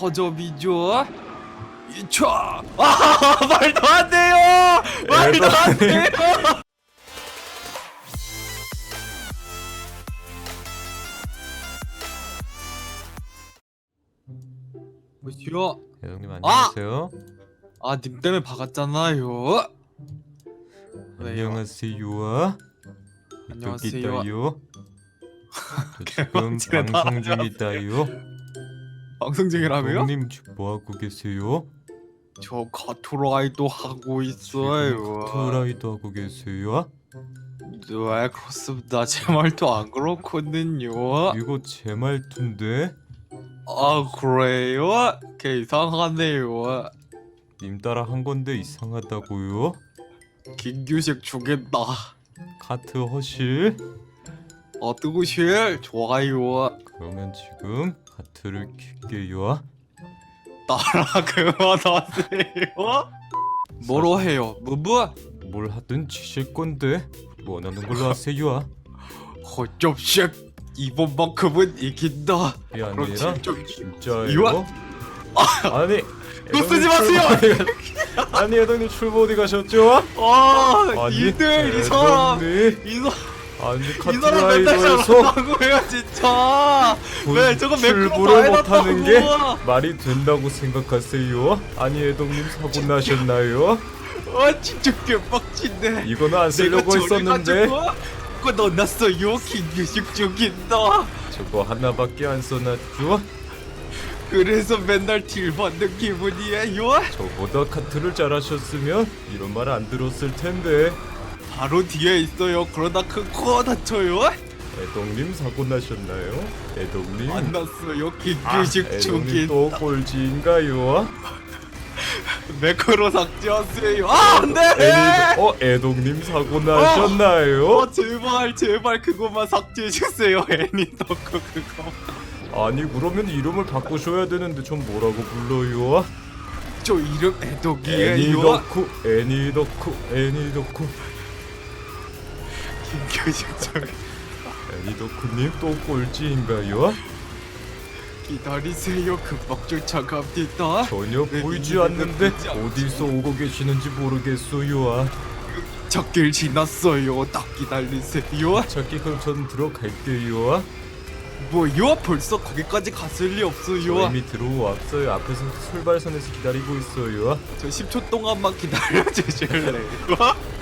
허접이죠. 2차. 아 말도 안 돼요. 말도 안 돼요. 뭐지요? 아! 안녕하세요. 아, 님 때문에 박았잖아요. 안녕하세요. 안녕하세요. 저 지금 개방질에 방송. 중이다요. 방송 중이라고요? 형님 지금 뭐 하고 계세요? 저 카트라이도 하고 있어요. 트라이도 하고 계세요? 네, 그렇습니다. 제 말도 안 그렇거든요. 이거 제 말투인데 아, 그래요? 걔 이상하네요. 님 따라 한 건데 이상하다고요? 김규식 주겠다. 카트 허실? 어, 뜨구실 좋아요. 그러면 지금 카트를 킬게요. 따라 그만하세요. 뭐로 해요? 무브? 뭘 하든 치실 건데 원하는 걸로 하세요. 허접식 이번만큼은 이긴다. 이 그럼 아니라 진짜 진짜예요? 이완- 아니 그거 쓰지 마세요! 아니 애동님 출발 어디 가셨죠? 아, 아니 이들 이 사람 애동님 이, 사, 아니 이 사람 맨날 카트라이더에서 잘한다고요 진짜. 왜 저거 매끄럽다 출발을 못하는 게. 말이 된다고 생각하세요? 아니 애동님 사고 나셨나요? 아 진짜 개빡친데. 이거는 안 쓰려고 했었는데 그거 넣어놨어요 김규식 죽인다. 저거 하나밖에 안 써놨죠? 그래서 맨날 딜 받는 기분이에요. 저보다 카트를 잘하셨으면 이런 말 안 들었을 텐데 바로 뒤에 있어요. 그러다 큰코 다쳐요. 애동님 사고 나셨나요? 애동님 안 났어요. 아, 애동님 죽인. 또 꼴찌인가요? 매크로 삭제하세요. 아 안 돼. 애니, 어 애동님 사고 나셨나요? 어 제발 제발 그것만 삭제해 주세요. 애니 덕후 그거. 아니 그러면 이름을 바꾸셔야 되는데 전 뭐라고 불러요? 저 이름 애니 애독이에요. 덕후 애니 덕후 애니 덕후 김규식 저 애니 덕후님 또 꼴찌인가요? 기다리세요. 금방 쫓아갑니다. 전혀 네, 보이지 네, 않는데 네, 네, 어디서 오고 계시는지 모르겠어요. 적길 지났어요. 딱 기다리세요. 저기 그럼 전 들어갈게요. 뭐요? 벌써 거기까지 갔을 리 저 없어요. 이미 들어왔어요. 앞에서 출발선에서 기다리고 있어요. 저 10초 동안만 기다려 주실래요?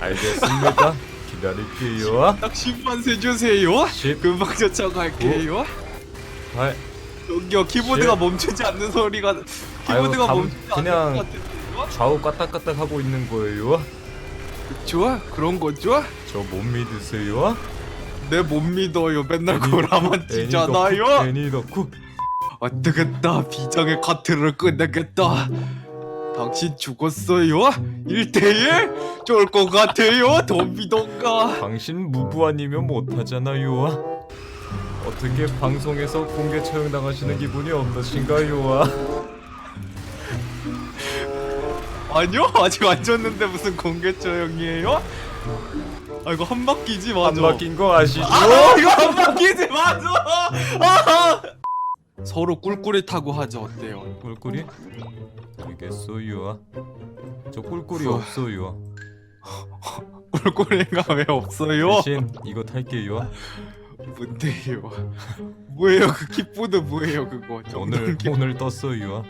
알겠습니다. 기다릴게요. 딱 10만 세주세요. 10, 금방 쫓아갈게요. 8, 여기요 키보드가 십. 멈추지 않는 소리가 키보드가 감- 멈추지 그냥- 않는 것 같은데요? 좌우 까딱까딱 하고 있는 거예요. 그쵸? 그런 거죠? 저 못 믿으세요? 내 못 믿어요 맨날 거라만 덕후, 애니 덕후, 애니 덕후. 안 되겠다 비장의 카트를 끝내겠다 당신 죽었어요? 1대1? 좋을 것 같아요 덤비던가 당신 무부 아니면 못하잖아요. 어떻게 방송에서 공개 처형 당하시는 기분이 어떠신가요? 아니요 아직 안 졌는데 무슨 공개 처형이에요? 아 이거 한 바퀴지 안 맞아 바뀐 거 아시죠? 아 이거 한 바퀴지 맞아 아! 서로 꿀꿀이 타고 하죠 어때요? 꿀꿀이? 알겠어요. 저 꿀꿀이 후. 없어요. 꿀꿀이가 왜 없어요? 대신 이거 탈게요. 뭔데요? 뭐예요 그 키보드 뭐예요 그거 오늘 키... 오늘 떴어요.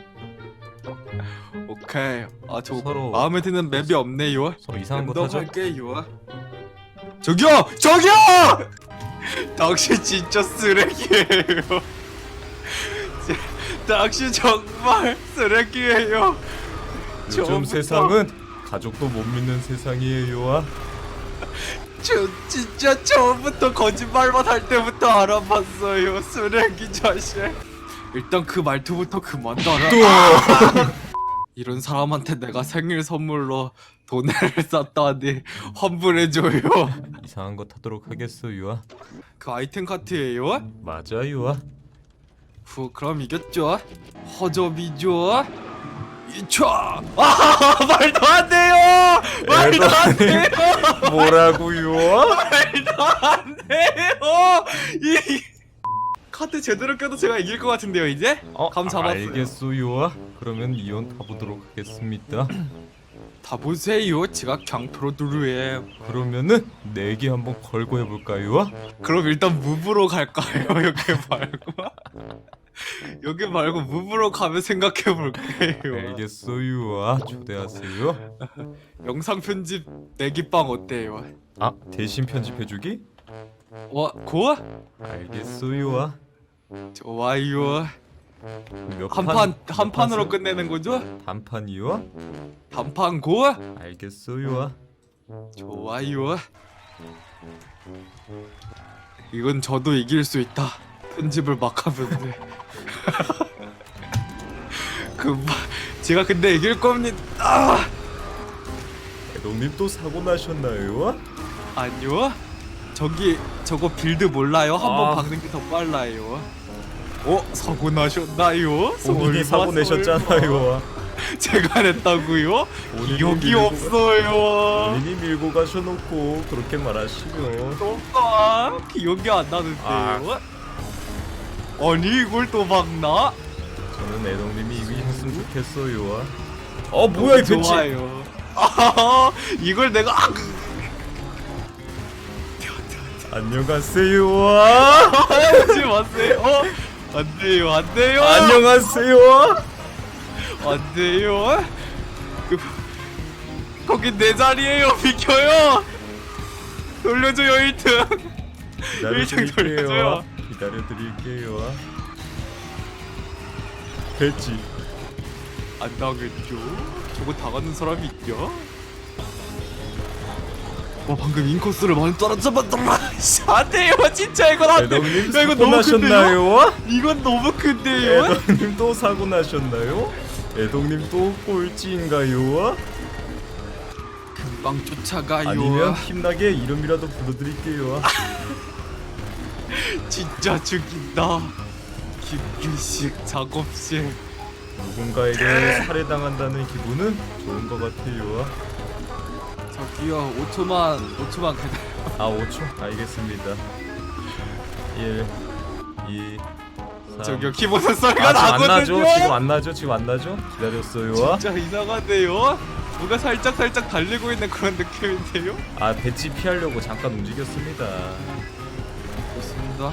오케이 아저 서로 마음에 드는 맵이 없네요 서로 이상한 거 타죠. 할게요 저기요 저기요 당신 진짜 쓰레기예요 당신 정말 쓰레기예요 요즘 처음부터- 세상은 가족도 못 믿는 세상이에요. 저 진짜 처음부터 거짓말만 할 때부터 알아봤어요 쓰레기 자식 일단 그 말투부터 그만 달아 이런 사람한테 내가 생일 선물로 돈을 쌌다니 환불해줘요 이상한 거 타도록 하겠어요. 그 아이템 카트예요? 맞아요. 후 그럼 이겼죠 허접이죠 2차 아 말도 안 돼요 말도 안 돼요 뭐라고요? 말도 안 돼요 이 카드 제대로 껴도 제가 이길 것 같은데요 이제? 어, 감 잡았어요. 알겠어요. 그러면 이원 타보도록 하겠습니다. 다 보세요 제가 강프로 두루에 그러면은 내기 한번 걸고 해볼까요? 그럼 일단 무브로 갈까요 여기 말고 여기 말고 무브로 가면 생각해 볼게요 알겠어요. 아, 초대하세요. 영상 편집 내기빵 어때요? 아 대신 편집해주기? 와 고? 알겠어요. 좋아요 몇 한 판? 판몇한 판으로 판 끝내는 거죠? 쓰- 단판이요? 단판 고? 알겠어요. 좋아요 이건 저도 이길 수 있다 편집을 막 하면 돼 제가 근데 이길 겁니다 아! 애동님 또 사고 나셨나요? 아니요 저기 저거 빌드 몰라요? 한번 아. 박는 게 더 빨라요 어? 사고 나셨나요? 본인이 사고 내셨잖아요. 제가 냈다고요? 본인이 기억이 밀고- 없어요 본인이 밀고 가셔놓고 그렇게 말하시면 오빠 기억이 안 나는데요? 아. 아니 이걸 또 막나? 저는 애동님이 이기셨으면 좋겠어요. 어 뭐야 이 벤치? 좋아요 아 이걸 내가 아, 안녕하세요. 아, 하지 마세요 어? 안 돼요 안 돼요 안녕하세요. 안 돼요 그, 거기 내 자리에요 비켜요 돌려줘요 1등 일등 기다려드릴게요. 돌려줘요. 기다려드릴게요. 벤치. 안 당했죠 저거 당하는 사람이 있냐? 와 방금 인코스를 많이 떨어져봤더라 안 돼요 진짜 이건 안 돼. 애동님 야, 사고 너무 큰데요? 나셨나요? 이건 너무 큰데요? 애동님 또 사고 나셨나요? 애동님 또 꼴찌인가요? 금방 쫓아가요 아니면 힘나게 이름이라도 불러드릴게요. 진짜 죽인다 김규식 작업실 누군가에게 살해당한다는 기분은 좋은 것 같아요. 저기요 5초만 5초만 기다려 아 5초 알겠습니다. 1, 2, 3. 저기요 키보드 소리가 아, 지금 안 나거든요 나죠? 지금 안 나죠? 지금 안 나죠? 기다렸어요. 진짜 이상한데요? 뭔가 살짝 살짝 달리고 있는 그런 느낌인데요? 아 배치 피하려고 잠깐 움직였습니다. 좋습니다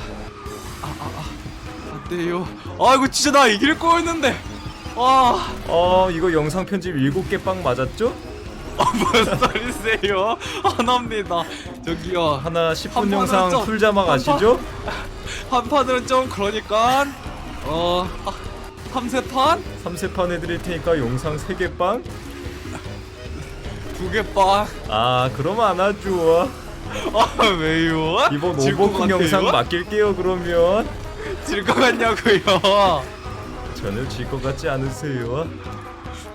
아아아 안돼요 아 이거 진짜 나 이길 거였는데 아 어 이거 영상 편집 7개 빵 맞았죠? 아, 무슨 소리세요? 하나입니다. 저기요 하나 한 10분 판은 영상 좀- 풀 자막 한 아시죠? 한 판은 좀 그러니까 어 아, 3세 판? 3세판 해드릴 테니까 영상 3개 빵? 두개 빵? 아 그럼 안 하죠. 아 왜요? 이번 질것 같아요? 영상 맡길게요 그러면. 질것 같냐고요? 전혀 질 것 같지 않으세요?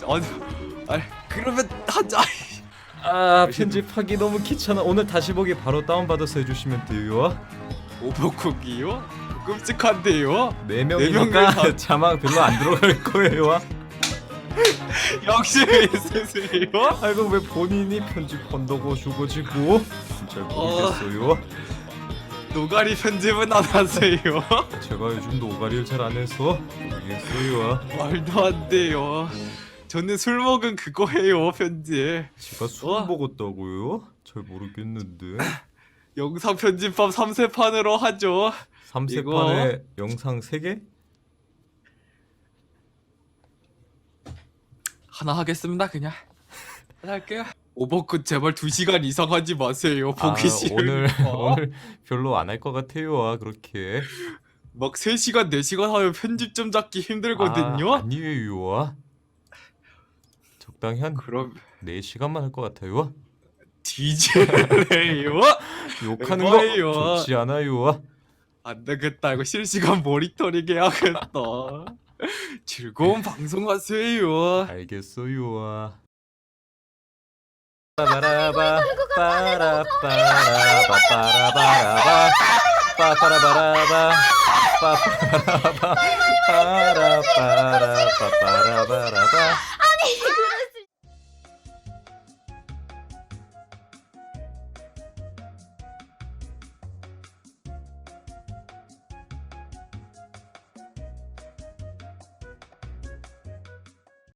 아니, 아니 그러면 하자. 아 편집하기 너무 귀찮아 오늘 다시 보기 바로 다운받아서 해주시면 돼요 오버쿡이요? 끔찍한데요? 네명 명이니까 다- 자막 별로 안 들어갈 거예요 역시 있으세요? 아이고 왜 본인이 편집한다고 죽어지고 잘 모르겠어요 노가리 편집은 안 하세요? 제가 요즘 노가리를 잘 안 해서 모르겠어요 말도 안 돼요. 저는 술 먹은 그거 해요 편집. 제가 술 어? 먹었다고요? 잘 모르겠는데 영상 편집법 3세판으로 하죠. 3세판에 영상 3개? 하나 하겠습니다 그냥. 하나 할게요. 오버컷 제발 2시간 이상 하지 마세요. 보기 아, 싫으니까. 오늘 오늘 별로 안 할 것 같아요 아, 그렇게 막 3시간 4시간 하면 편집 좀 잡기 힘들거든요. 아, 아니에요 아. 적당히 한 그럼 4시간만 할 것 같아요 뒤질래요? 욕하는. 거 좋지 않아요 안 되겠다. 이거 실시간 모니터링 해야겠다. 즐거운 방송하세요. 알겠어요 빠라바라바 빠라바라바 빠라바라바 빠빠라바라바 빠빠라바 빠라바라바 빠라바라바